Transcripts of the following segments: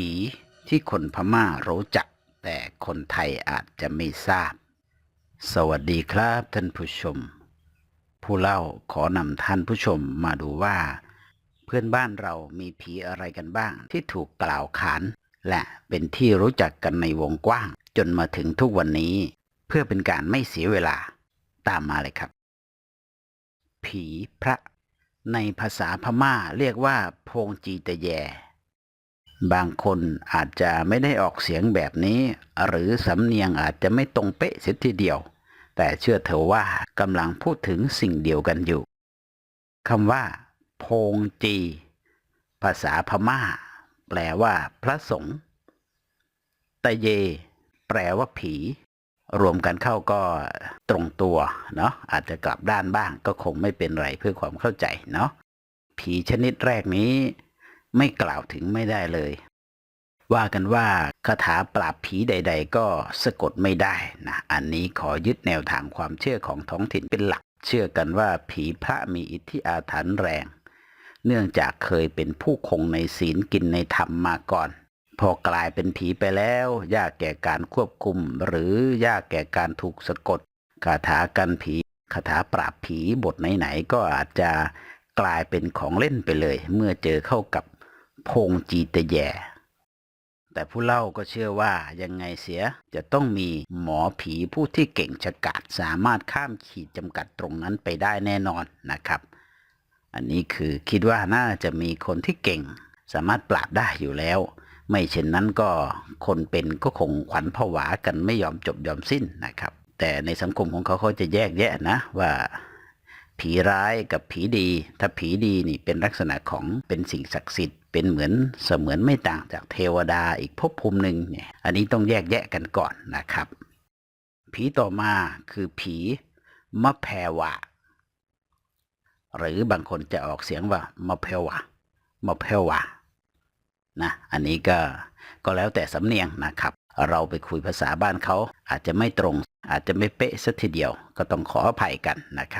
ผีที่คนพม่ารู้จัก แต่คนไทยอาจจะไม่ทราบ สวัสดีครับท่านผู้ชม ผู้เล่าขอนำท่านผู้ชมมาดูว่า เพื่อนบ้านเรามีผีอะไรกันบ้างที่ถูกกล่าวขาน และเป็นที่รู้จักกันในวงกว้าง จนมาถึงทุกวันนี้ เพื่อเป็นการไม่เสียเวลาตามมาเลยครับ ผีพระ ในภาษาพม่าเรียกว่าพงจีตะแย บางคนอาจจะไม่ได้ออกเสียงแบบนี้ หรือสำเนียงอาจจะไม่ตรงเป๊ะเสียทีเดียว แต่เชื่อเถอะว่ากำลังพูดถึงสิ่งเดียวกันอยู่คำว่า โพงจี ภาษาพม่า แปลว่า พระสงฆ์ตะเย แปลว่าผี รวมกันเข้าก็ตรงตัวเนาะอาจจะกลับด้านบ้างก็คงไม่เป็นไรเพื่อความเข้าใจเนาะผีชนิดแรกนี้ ไม่กล่าวถึงไม่ได้เลย ว่ากันว่าคาถาปราบผีใด ๆ ก็สะกดไม่ได้นะอันนี้ขอยึดแนวทางความเชื่อของท้องถิ่นเป็นหลัก เชื่อกันว่าผีพระมีอิทธิอาถรรพ์แรง เนื่องจากเคยเป็นผู้คงในศีลกินในธรรมมาก่อน พอกลายเป็นผีไปแล้ว ยากแก่การควบคุม หรือยากแก่การถูกสะกดคาถากันผีคาถาปราบผีบทไหนๆก็อาจจะกลายเป็นของเล่นไปเลย เมื่อเจอเข้ากับ พงจีตแย่ แต่ผู้เล่าก็เชื่อว่ายังไงเสียจะต้องมีหมอผีผู้ที่เก่งฉกาจสามารถข้ามขีดจำกัดตรงนั้นไปได้แน่นอนนะครับ อันนี้คือคิดว่าน่าจะมีคนที่เก่ง สามารถปราบได้อยู่แล้ว ไม่เช่นนั้นก็คนเป็นก็คงขวัญผวากันไม่ยอมจบยอมสิ้นนะครับ แต่ในสังคมของเขาเขาจะแยกแยะนะว่า ผีร้ายกับผีดี ถ้าผีดีนี่เป็นลักษณะของเป็นสิ่งศักดิ์สิทธิ์ เป็นเหมือนเสมือนไม่ต่างจากเทวดาอีกภพภูมิหนึ่งเนี่ย อันนี้ต้องแยกแยะกันก่อนนะครับ ผีต่อมาคือผีมะแพวะ หรือบางคนจะออกเสียงว่ามะเพวะมะเพวะนะอันนี้ก็ก็แล้วแต่สำเนียงนะครับ เราไปคุยภาษาบ้านเขาอาจจะไม่ตรง อาจจะไม่เป๊ะสัทีเดียว ก็ต้องขออภัยกันนะครับ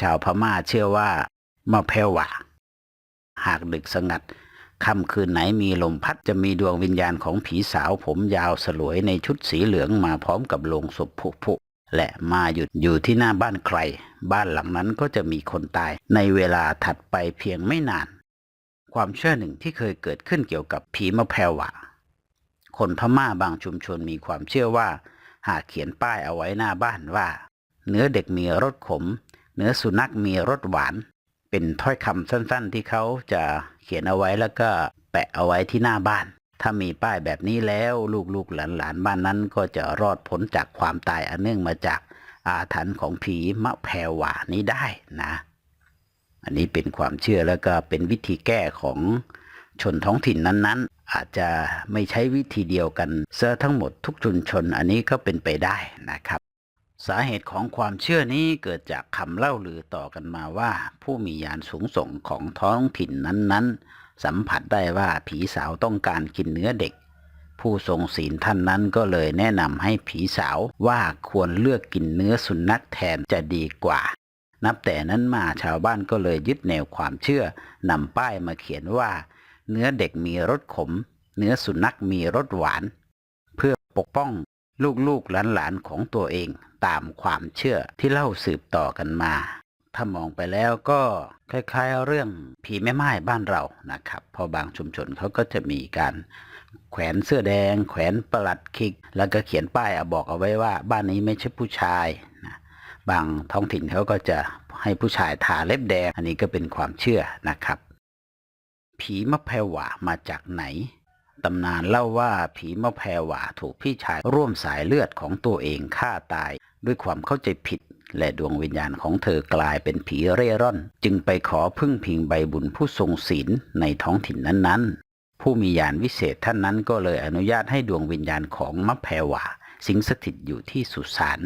ชาวพม่าเชื่อว่ามะเพวะ หากดึกสงัดค่ำคืนไหนมีลมพัดจะมีดวงวิญญาณของผีสาวผมยาวสลวยในชุดสีเหลืองมาพร้อมกับโลงศพผุผุและมาหยุดอยู่ที่หน้าบ้านใคร บ้านหลังนั้นก็จะมีคนตายในเวลาถัดไปเพียงไม่นาน ความเชื่อหนึ่งที่เคยเกิดขึ้นเกี่ยวกับผีมะแพวะ คนพม่าบางชุมชนมีความเชื่อว่า หากเขียนป้ายเอาไว้หน้าบ้านว่า เนื้อเด็กมีรสขม เนื้อสุนัขมีรสหวาน เป็นถ้อยคำสั้นๆ ที่เขาจะเขียนเอาไว้แล้วก็แปะเอาไว้ที่หน้าบ้าน ถ้ามีป้ายแบบนี้แล้วลูกๆหลานๆบ้านนั้นก็จะรอดพ้นจากความตายอันเนื่องมาจากอาถรรพ์ของผีมะแพรวานี้ได้นะ อันนี้เป็นความเชื่อแล้วก็เป็นวิธีแก้ของชนท้องถิ่นนั้นๆ อาจจะไม่ใช้วิธีเดียวกันเซะทั้งหมดทุกชุมชนอันนี้ก็เป็นไปได้นะครับ สาเหตุของความเชื่อนี้เกิดจากคำเล่าลือต่อกันมาว่า ผู้มียานสูงส่งของท้องถิ่นนั้นๆ สัมผัสได้ว่าผีสาวต้องการกินเนื้อเด็ก ผู้ทรงศีลท่านนั้นก็เลยแนะนำให้ผีสาวว่าควรเลือกกินเนื้อสุนัขแทนจะดีกว่า นับแต่นั้นมาชาวบ้านก็เลยยึดแนวความเชื่อนำป้ายมาเขียนว่า เนื้อเด็กมีรสขม เนื้อสุนัขมีรสหวาน เพื่อปกป้อง ลูกๆหลานๆของตัวเองตามความเชื่อที่เล่าสืบต่อกันมา ถ้ามองไปแล้วก็คล้ายๆเรื่องผีแม่ไม้บ้านเรานะครับพอบางชุมชนเขาก็จะมีการแขวนเสื้อแดง แขวนประหลัดคิก แล้วก็เขียนป้ายเอาบอกเอาไว้ว่าบ้านนี้ไม่ใช่ผู้ชายนะบางท้องถิ่นเขาก็จะให้ผู้ชายทาเล็บแดง อันนี้ก็เป็นความเชื่อนะครับ ผีมะแพรวามาจากไหน ตำนานเล่าว่าผีมะแพรวาถูกพี่ชายร่วมสายเลือดของตัวเองฆ่าตาย ด้วยความเข้าใจผิด และดวงวิญญาณของเธอกลายเป็นผีเร่ร่อน จึงไปขอพึ่งพิงใบบุญผู้ทรงศีลในท้องถิ่นนั้นๆ ผู้มีญาณวิเศษท่านนั้นก็เลยอนุญาตให้ดวงวิญญาณของมะแพรวาสิงสถิตอยู่ที่สุสาน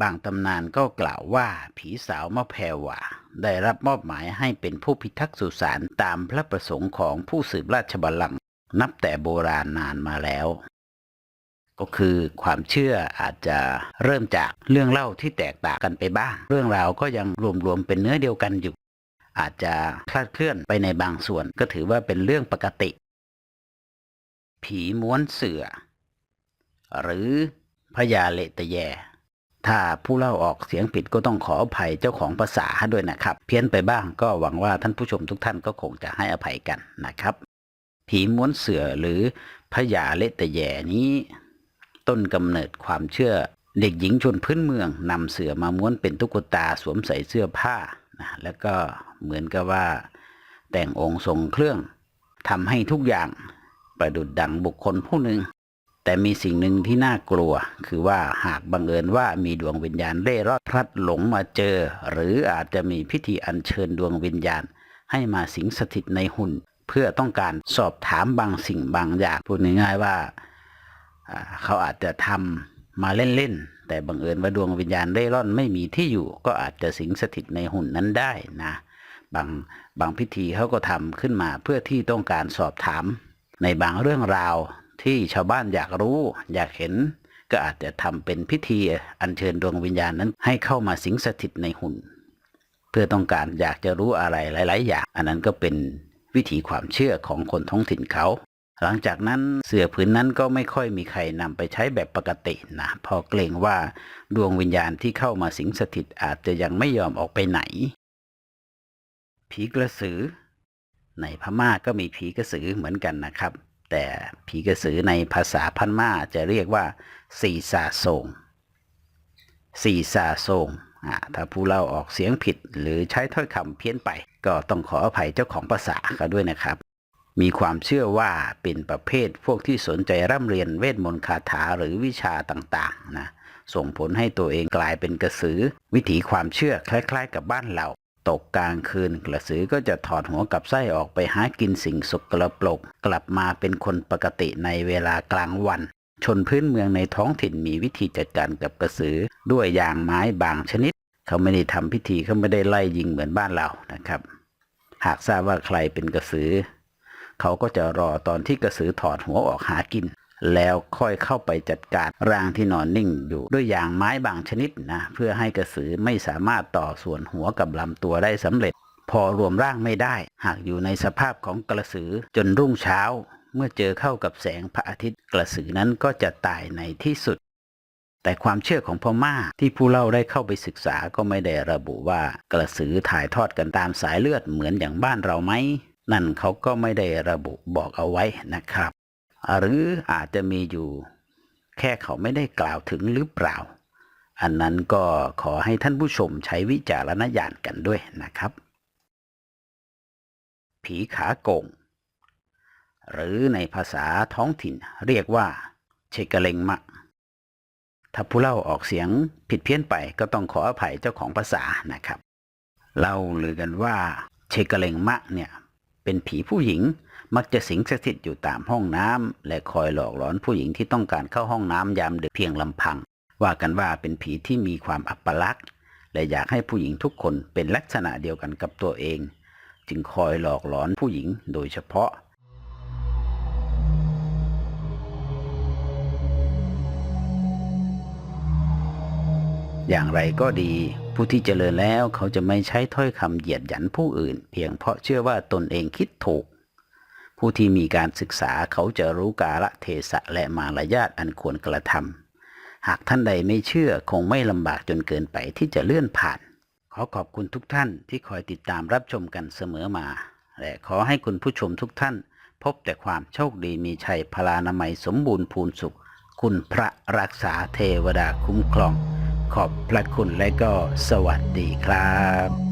บางตำนานก็กล่าวว่าผีสาวมะแพรวาได้รับมอบหมายให้เป็นผู้พิทักษ์สุสานตามพระประสงค์ของผู้สืบราชบัลลังก์ นับแต่โบราณนานมาแล้ว ก็คือความเชื่ออาจจะเริ่มจากเรื่องเล่าที่แตกต่างกันไปบ้าง เรื่องราวก็ยังรวมๆเป็นเนื้อเดียวกันอยู่ อาจจะคลาดเคลื่อนไปในบางส่วนก็ถือว่าเป็นเรื่องปกติ ผีม้วนเสือ หรือพญาเลตแยถ้าผู้เล่าออกเสียงผิดก็ต้องขออภัยเจ้าของภาษาด้วยนะครับ เพี้ยนไปบ้างก็หวังว่าท่านผู้ชมทุกท่านก็คงจะให้อภัยกันนะครับ ผีม้วนเสือหรือพญาเลตแยนี้ ต้นกำเนิดความเชื่อ เด็กหญิงชนพื้นเมืองนำเสือมาม้วนเป็นตุ๊กตาสวมใส่เสื้อผ้านะแล้วก็เหมือนกับว่า แต่งองค์ทรงเครื่องทำให้ทุกอย่างประดุดดังบุคคลผู้หนึ่ง แต่มีสิ่งหนึ่งที่น่ากลัว คือว่าหากบังเอิญว่ามีดวงวิญญาณเร่ร่อนพลัดหลงมาเจอ หรืออาจจะมีพิธีอัญเชิญดวงวิญญาณ ให้มาสิงสถิตในหุ่น เพื่อต้องการสอบถามบางสิ่งบางอย่างพูดง่ายๆว่าอ่าเขาอาจจะทำมาเล่นๆแต่บังเอิญว่าดวงวิญญาณเร่ร่อนไม่มีที่อยู่ ก็อาจจะสิงสถิตในหุ่นนั้นได้นะบางบางพิธีเขาก็ทำขึ้นมาเพื่อที่ต้องการสอบถาม ในบางเรื่องราวที่ชาวบ้านอยากรู้ อยากเห็นก็อาจจะทำเป็นพิธีอัญเชิญดวงวิญญาณนั้นให้เข้ามาสิงสถิตในหุ่น เพื่อต้องการอยากจะรู้อะไรหลาย ๆ อย่าง อันนั้นก็เป็น วิถีความเชื่อของคนท้องถิ่นเขา หลังจากนั้นเสื่อผืนนั้นก็ไม่ค่อยมีใครนำไปใช้แบบปกตินะพอเกรงว่าดวงวิญญาณที่เข้ามาสิงสถิตอาจจะยังไม่ยอมออกไปไหน ผีกระสือ ในพม่าก็มีผีกระสือเหมือนกันนะครับ แต่ผีกระสือในภาษาพม่าจะเรียกว่าสีซาโซงสีซาโซง ถ้าผู้เล่าออกเสียงผิดหรือใช้ถ้อยคำเพี้ยนไป ก็ต้องขออภัยเจ้าของภาษาเขาด้วยนะครับ มีความเชื่อว่าเป็นประเภทพวกที่สนใจร่ำเรียนเวทมนต์คาถาหรือวิชาต่างๆนะส่งผลให้ตัวเองกลายเป็นกระสือ วิถีความเชื่อคล้ายๆ กับบ้านเรา ตกกลางคืนกระสือก็จะถอดหัวกับไส้ออกไปหากินสิ่งสกปรก กลับมาเป็นคนปกติในเวลากลางวัน ชนพื้นเมืองในท้องถิ่นมีวิธีจัดการกับกระสือด้วยยางไม้บางชนิด เขาไม่ได้ทำพิธีเขาไม่ได้ไล่ยิงเหมือนบ้านเรานะครับ หากทราบว่าใครเป็นกระสือ เขาก็จะรอตอนที่กระสือถอดหัวออกหากิน แล้วค่อยเข้าไปจัดการร่างที่นอนนิ่งอยู่ด้วยยางไม้บางชนิดนะเพื่อให้กระสือไม่สามารถต่อส่วนหัวกับลำตัวได้สำเร็จ พอรวมร่างไม่ได้ หากอยู่ในสภาพของกระสือจนรุ่งเช้า เมื่อเจอเข้ากับแสงพระอาทิตย์กระสือนั้นก็จะตายในที่สุด แต่ความเชื่อของพม่าที่ผู้เล่าได้เข้าไปศึกษาก็ไม่ได้ระบุว่ากระสือถ่ายทอดกันตามสายเลือดเหมือนอย่างบ้านเราไหมนั่นเขาก็ไม่ได้ระบุบอกเอาไว้นะครับ หรืออาจจะมีอยู่ แค่เขาไม่ได้กล่าวถึงหรือเปล่า อันนั้นก็ขอให้ท่านผู้ชมใช้วิจารณญาณกันด้วยนะครับ ผีขาโกง หรือในภาษาท้องถิ่นเรียกว่าเชกะเลงมะ ถ้าผู้เล่าออกเสียงผิดเพี้ยนไปก็ต้องขออภัยเจ้าของภาษานะครับ เล่าลือกันว่าเชกะเลงมะเนี่ยเป็นผีผู้หญิงมักจะสิงสถิตอยู่ตามห้องน้ำและคอยหลอกหลอนผู้หญิงที่ต้องการเข้าห้องน้ำยามดึกเพียงลำพัง ว่ากันว่าเป็นผีที่มีความอัปลักษณ์ และอยากให้ผู้หญิงทุกคนเป็นลักษณะเดียวกันกับตัวเอง จึงคอยหลอกหลอนผู้หญิงโดยเฉพาะ อย่างไรก็ดี ผู้ที่เจริญแล้วเขาจะไม่ใช้ถ้อยคำเหยียดหยันผู้อื่น เพียงเพราะเชื่อว่าตนเองคิดถูก ผู้ที่มีการศึกษาเขาจะรู้กาละเทศะและมารยาทอันควรกระทำหากท่านใดไม่เชื่อคงไม่ลำบากจนเกินไปที่จะเลื่อนผ่าน ขอขอบคุณทุกท่านที่คอยติดตามรับชมกันเสมอมา และขอให้คุณผู้ชมทุกท่าน พบแต่ความโชคดีมีชัยพลานามัยสมบูรณ์พูนสุข คุณพระรักษาเทวดาคุ้มครอง ขอบพระคุณและก็สวัสดีครับ